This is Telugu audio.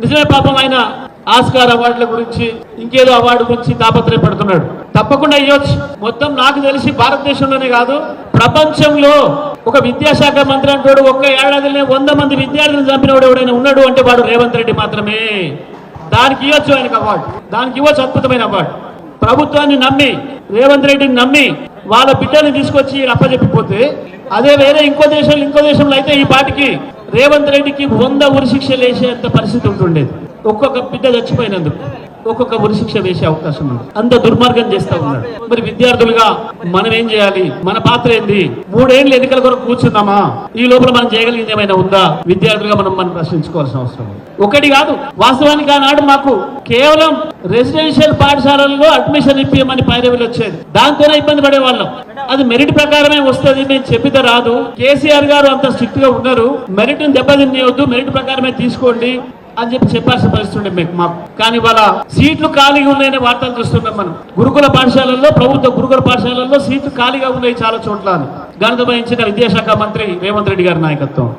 నిజమే పాపం ఆయన ఆస్కార్ అవార్డుల గురించి ఇంకేదో అవార్డు గురించి తాపత్రయపడుతున్నాడు. తప్పకుండా ఇవ్వచ్చు మొత్తం నాకు తెలిసి భారతదేశంలోనే కాదు ప్రపంచంలో ఒక విద్యాశాఖ మంత్రి అంటాడు ఒక్క ఏడాదిలోనే వంద మంది విద్యార్థులను చంపినవాడు ఎవడైనా ఉన్నాడు అంటే వాడు రేవంత్ రెడ్డి మాత్రమే. దానికి ఇవ్వచ్చు ఆయనకు అవార్డు. దానికి ఇవ్వచ్చు అద్భుతమైన అవార్డు. ప్రభుత్వాన్ని నమ్మి రేవంత్ రెడ్డిని నమ్మి వాళ్ళ బిడ్డల్ని తీసుకొచ్చి అప్పచెప్పిపోతే అదే వేరే ఇంకో దేశంలో ఇంకో దేశంలో అయితే ఈ పాటికి రేవంత్ రెడ్డికి వంద ఉరిశిక్ష వేసేంత పరిస్థితి ఉంటుండేది. ఒక్కొక్క బిడ్డ చచ్చిపోయినందుకు ఒక్కొక్క ఉరిశిక్ష వేసే అవకాశం ఉంది. అంత దుర్మార్గం చేస్తా ఉన్నాడు మరి విద్యార్థులుగా మనం ఏం చేయాలి? మన పాత్ర ఏంది? మూడేళ్ళు ఎన్నికల కొరకు కూర్చున్నామా ఈ లోపల మనం చేయగలిగింది ఏమైనా ఉందా? విద్యార్థులుగా మనం మనం ప్రశ్నించుకోవాల్సిన అవసరం ఒకటి కాదు వాస్తవానికి ఆనాడు మాకు కేవలం రెసిడెన్షియల్ పాఠశాలల్లో అడ్మిషన్ ఇప్పియమని పైరవీలు వచ్చేది. దాంతోనే ఇబ్బంది పడేవాళ్ళం. అది మెరిట్ ప్రకారమే వస్తుంది మేము చెప్పితే రాదు. కేసీఆర్ గారు అంత స్ట్రిక్ట్గా ఉన్నారు. మెరిట్ దెబ్బతినేయొద్దు మెరిట్ ప్రకారమే తీసుకోండి అని చెప్పి చెప్పాల్సిన పరిస్థితి ఉండే మీకు మాకు. కానీ వాళ్ళ సీట్లు ఖాళీగా ఉన్నాయనే వార్తలు చూస్తున్నాం మనం. గురుకుల పాఠశాలల్లో ప్రభుత్వ గురుకుల పాఠశాలల్లో సీట్లు ఖాళీగా ఉన్నాయి చాలా చోట్ల అని. గణిత విద్యాశాఖ మంత్రి రేవంత్ రెడ్డి గారి నాయకత్వం.